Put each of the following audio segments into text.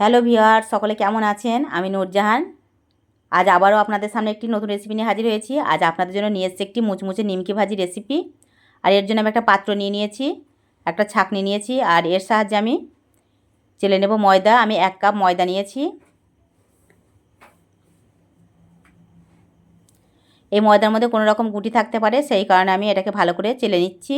Hello ভিওয়ার সকলে কেমন আছেন? আমি নূরজাহান। আজ আবারও আপনাদের সামনে একটি নতুন রেসিপি নিয়ে হাজির হয়েছি। আজ আপনাদের জন্য নিয়ে এসেছি একটি মুচমুচে নিমকি ভাজি রেসিপি আর এর জন্য আমি একটা পাত্র নিয়ে নিয়েছি, একটা ছাকনি নিয়েছি, আর এর সাহায্যে আমি চেলে নেব ময়দা। আমি এক কাপ ময়দা নিয়েছি। এই ময়দার মধ্যে কোনো রকম গুটি থাকতে পারে, সেই কারণে আমি এটাকে ভালো করে চেলে নিচ্ছি।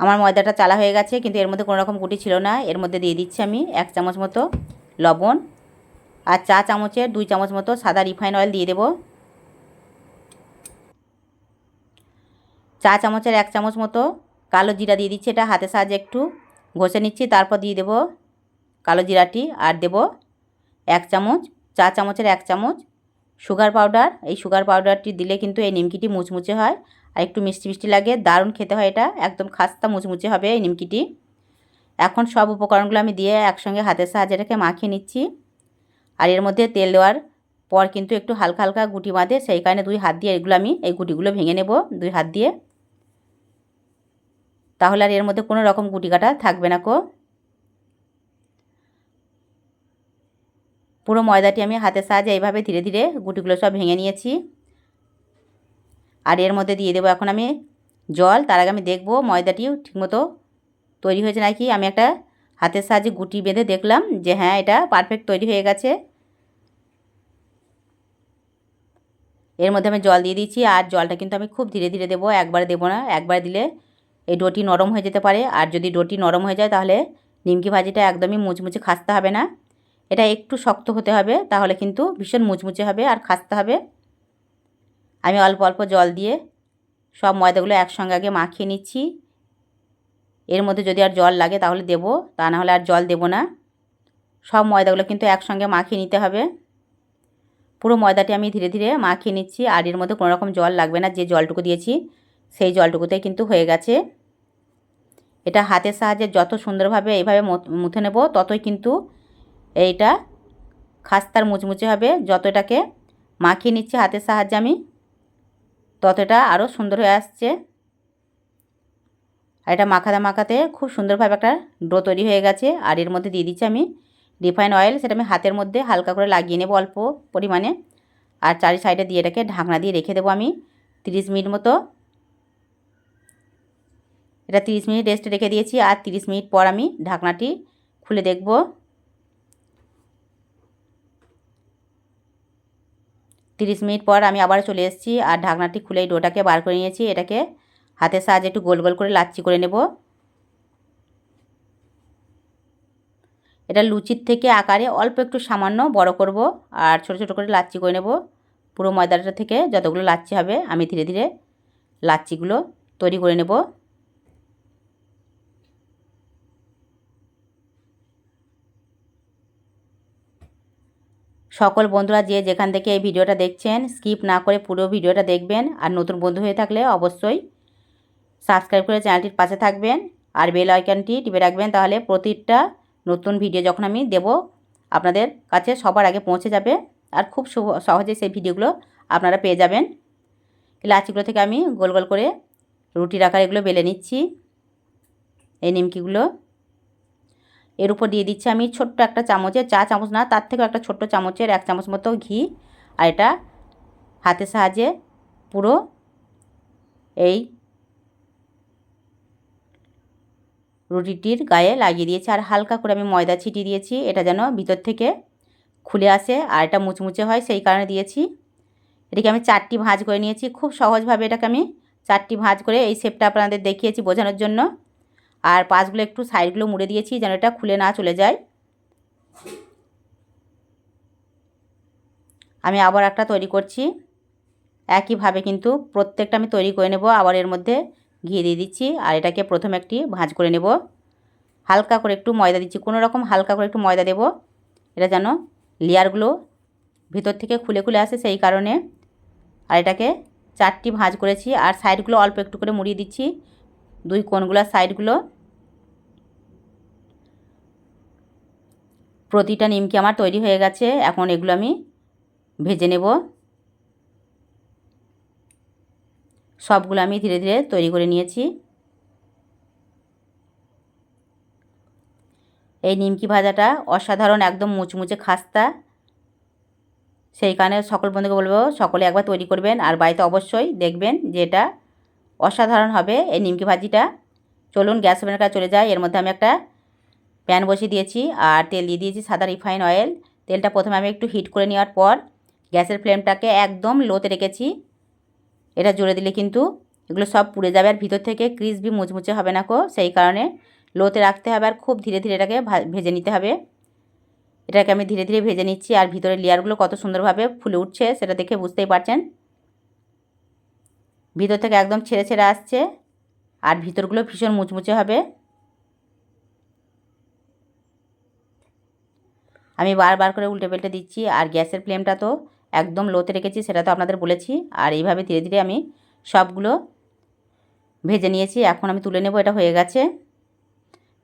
আমার ময়দাটা চালা হয়ে গেছে, কিন্তু এর মধ্যে কোনো রকম গুটি ছিল না। এর মধ্যে দিয়ে দিচ্ছি আমি এক চামচ মতো লবণ আর চা চামচের দুই চামচ মতো সাদা রিফাইন অয়েল দিয়ে দেব। চা চামচের এক চামচ মতো কালো জিরা দিয়ে দিচ্ছি এটা হাতে সাহায্যে একটু। ঘষে নিচ্ছি, তারপর দিয়ে দেব কালো জিরাটি আর দেব এক চামচ, চা চামচের এক চামচ সুগার পাউডার। এই সুগার পাউডারটি দিলে কিন্তু এই নিমকিটি মুচমুচে হয়। আর একটু মিষ্টি মিষ্টি লাগে, দারুণ খেতে হয় এটা, একদম খাস্তা মুচমুচে হবে এই নিমকিটি। এখন সব উপকরণগুলো আমি দিয়ে একসঙ্গে হাতের সাহায্যে এটাকে মাখিয়ে নিচ্ছি। আর এর মধ্যে তেল দেওয়ার পর কিন্তু একটু হালকা হালকা গুটি বাঁধে, সেই কারণে দুই হাত দিয়ে এগুলো আমি, এই গুটিগুলো ভেঙে নেব দুই হাত দিয়ে। তাহলে আর এর মধ্যে কোনো রকম গুটি কাটা থাকবে না কো। পুরো ময়দাটি আমি হাতের সাহায্যে এইভাবে ধীরে ধীরে গুটিগুলো সব ভেঙে নিয়েছি। আর এর মধ্যে দিয়ে দেবো এখন আমি জল। তার আগে আমি দেখব ময়দাটিও ঠিকমতো তৈরি হয়েছে নাকি। আমি একটা হাতের সাহায্যে গুটি বেঁধে দেখলাম যে হ্যাঁ এটা পারফেক্ট তৈরি হয়ে গেছে। এর মধ্যে আমি জল দিয়ে দিচ্ছি আর জলটা কিন্তু আমি খুব ধীরে ধীরে দেবো। একবার দেবো না, একবার দিলে এই ডোটি নরম হয়ে যেতে পারে। আর যদি ডোটি নরম হয়ে যায় তাহলে নিমকি ভাজিটা একদমই মুচমুচে খাসতে হবে না। এটা একটু শক্ত হতে হবে, তাহলে কিন্তু ভীষণ মুচমুচে হবে আর খাসতে হবে। আমি অল্প অল্প জল দিয়ে সব ময়দাগুলো একসঙ্গে আগে মাখিয়ে নিচ্ছি। এর মধ্যে যদি আর জল লাগে তাহলে দেবো, তা না হলে আর জল দেবো না। সব ময়দাগুলো কিন্তু একসঙ্গে মাখিয়ে নিতে হবে। পুরো ময়দাটি আমি ধীরে ধীরে মাখিয়ে নিচ্ছি আর এর মধ্যে কোনো রকম জল লাগবে না। যে জলটুকু দিয়েছি সেই জলটুকুতেই কিন্তু হয়ে গেছে। এটা হাতের সাহায্যে যত সুন্দরভাবে এইভাবে মুথে নেব ততই কিন্তু এইটা খাস্তার মুচমুচে হবে। যতটাকে মাখিয়ে নিচ্ছি হাতের সাহায্যে আমি ততটা আরও সুন্দর হয়ে আসছে। আর এটা মাখাতে মাখাতে খুব সুন্দরভাবে একটা ডো তৈরি হয়ে গেছে। আর এর মধ্যে দিয়ে দিচ্ছি আমি রিফাইন অয়েল, সেটা আমি হাতের মধ্যে হালকা করে লাগিয়ে নেব অল্প পরিমাণে। আর চারি সাইডে দিয়ে এটাকে ঢাকনা দিয়ে রেখে দেবো আমি তিরিশ মিনিট মতো। এটা তিরিশ মিনিট রেস্টে রেখে দিয়েছি। আর তিরিশ মিনিট পর আমি ঢাকনাটি খুলে দেখব। তিরিশ মিনিট পর আমি আবার চলে এসেছি আর ঢাকনাটি খুলে ডোটাকে বার করে নিয়েছি। এটাকে হাতের সাহায্যে একটু গোল গোল করে লাচ্ছি করে নেব। এটা লুচির থেকে আকারে অল্প একটু সামান্য বড় করব আর ছোট ছোট করে লাচ্ছি করে নেব। পুরো ময়দাটা থেকে যতগুলো লাচ্ছি হবে আমি ধীরে ধীরে লাচ্ছিগুলো তৈরি করে নেব। সকল বন্ধুরা যে যেখান থেকে এই ভিডিওটা দেখছেন, স্কিপ না করে পুরো ভিডিওটা দেখবেন। আর নতুন বন্ধু হয়ে থাকলে অবশ্যই সাবস্ক্রাইব করে চ্যানেলটির পাশে থাকবেন। আর বেল আইকনটি টিপে রাখবেন, তাহলে প্রতিটা নতুন ভিডিও যখন আমি দেব, আপনাদের কাছে সবার আগে পৌঁছে যাবে। আর খুব সহজে সেই ভিডিওগুলো আপনারা পেয়ে যাবেন। লাচিগুলো থেকে আমি গোল গোল করে রুটির আকার এগুলো বেলে নিচ্ছি। এই নিমকিগুলো এর উপর দিয়ে দিচ্ছি আমি ছোট্ট একটা চামচের চা চামচ না, তার থেকেও একটা ছোট্ট চামচের, এক চামচ মতো ঘি। আর এটা হাতের সাহায্যে পুরো এই রুটিটির গায়ে লাগিয়ে দিয়েছি। আর হালকা করে আমি ময়দা ছিটিয়ে দিয়েছি, এটা যেন ভিতর থেকে খুলে আসে আর এটা মুচমুচে হয়, সেই কারণে দিয়েছি। এটাকে আমি চারটি ভাঁজ করে নিয়েছি। খুব সহজভাবে এটাকে আমি চারটি ভাঁজ করে এই শেপটা আপনাদের দেখিয়েছি বোঝানোর জন্য। আর পাশগুলো একটু সাইডগুলো মুড়ে দিয়েছি যেন এটা খুলে না চলে যায়। আমি আবার একটা তৈরি করছি। একইভাবে কিন্তু প্রত্যেকটা আমি তৈরি করে নেব। আবার এর মধ্যে ঘি দিয়ে দিচ্ছি আর এটাকে প্রথম একটি ভাঁজ করে নেব। হালকা করে একটু ময়দা দিচ্ছি। কোনো রকম হালকা করে একটু ময়দা দেব। এটা যেন লেয়ারগুলো ভিতর থেকে খুলে খুলে আসে সেই কারণে। আর এটাকে চারটি ভাঁজ করেছি। আর সাইডগুলো অল্প একটু করে মুড়িয়ে দিচ্ছি। দুই কোনগুলোর সাইডগুলো। প্রতিটা নিমকি আমার তৈরি হয়ে গেছে। এখন এগুলো আমি ভেজে নেব। সবগুলো আমি ধীরে ধীরে তৈরি করে নিয়েছি। এই নিমকি ভাজাটা অসাধারণ, একদম মুচমুচে খাস্তা। সেই কারণে সকল বন্ধুকে বলব, সকলে একবার তৈরি করবেন আর বাড়িতে অবশ্যই দেখবেন যে এটা অসাধারণ হবে এই নিমকি ভাজিটা। চলুন গ্যাস ওভেনের কাছে চলে যাই। এর মধ্যে আমি একটা প্যান বসিয়ে দিয়েছি আর তেল দিয়ে দিয়েছি সাদা রিফাইন অয়েল। তেলটা প্রথমে আমি একটু হিট করে নেওয়ার পর গ্যাসের ফ্লেমটাকে একদম লোতে রেখেছি। এটা জোরে দিলে কিন্তু এগুলো সব পুড়ে যাবে আর ভিতর থেকে ক্রিসবি মুচমুচে হবে না কো। সেই কারণে লোতে রাখতে হবে আর খুব ধীরে ধীরে এটাকে ভেজে নিতে হবে। এটাকে আমি ধীরে ধীরে ভেজে নিচ্ছি আর ভিতরের লেয়ারগুলো কত সুন্দরভাবে ফুলে উঠছে সেটা দেখে বুঝতেই পারছেন। ভিতর থেকে একদম ছেড়ে ছেড়ে আসছে আর ভিতরগুলো ভীষণ মুচমুচে হবে। আমি বারবার করে উল্টে পাল্টে দিচ্ছি, আর গ্যাসের ফ্লেমটা তো একদম লোতে রেখেছি, সেটা তো আপনাদের বলেছি। আর এইভাবে ধীরে ধীরে আমি সবগুলো ভেজে নিয়েছি, এখন আমি তুলে নেব, এটা হয়ে গেছে।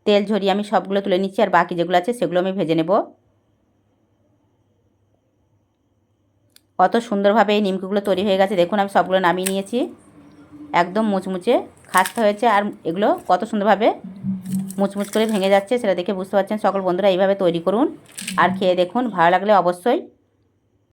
তেল ঝরিয়ে আমি সবগুলো তুলে নিচ্ছি, আর বাকি যেগুলো আছে সেগুলো আমি ভেজে নেব। কত সুন্দরভাবে এই নিমকিগুলো তৈরি হয়ে গেছে। দেখুন, আমি সবগুলো নামিয়ে নিয়েছি। একদম মুচমুচে খাস্তা হয়েছে আর এগুলো কত সুন্দরভাবে মুচমুচ করে ভেঙে যাচ্ছে, সেটা দেখে বুঝতে পারছেন সকল বন্ধুরা। এইভাবে তৈরি করুন আর খেয়ে দেখুন, ভালো লাগলে অবশ্যই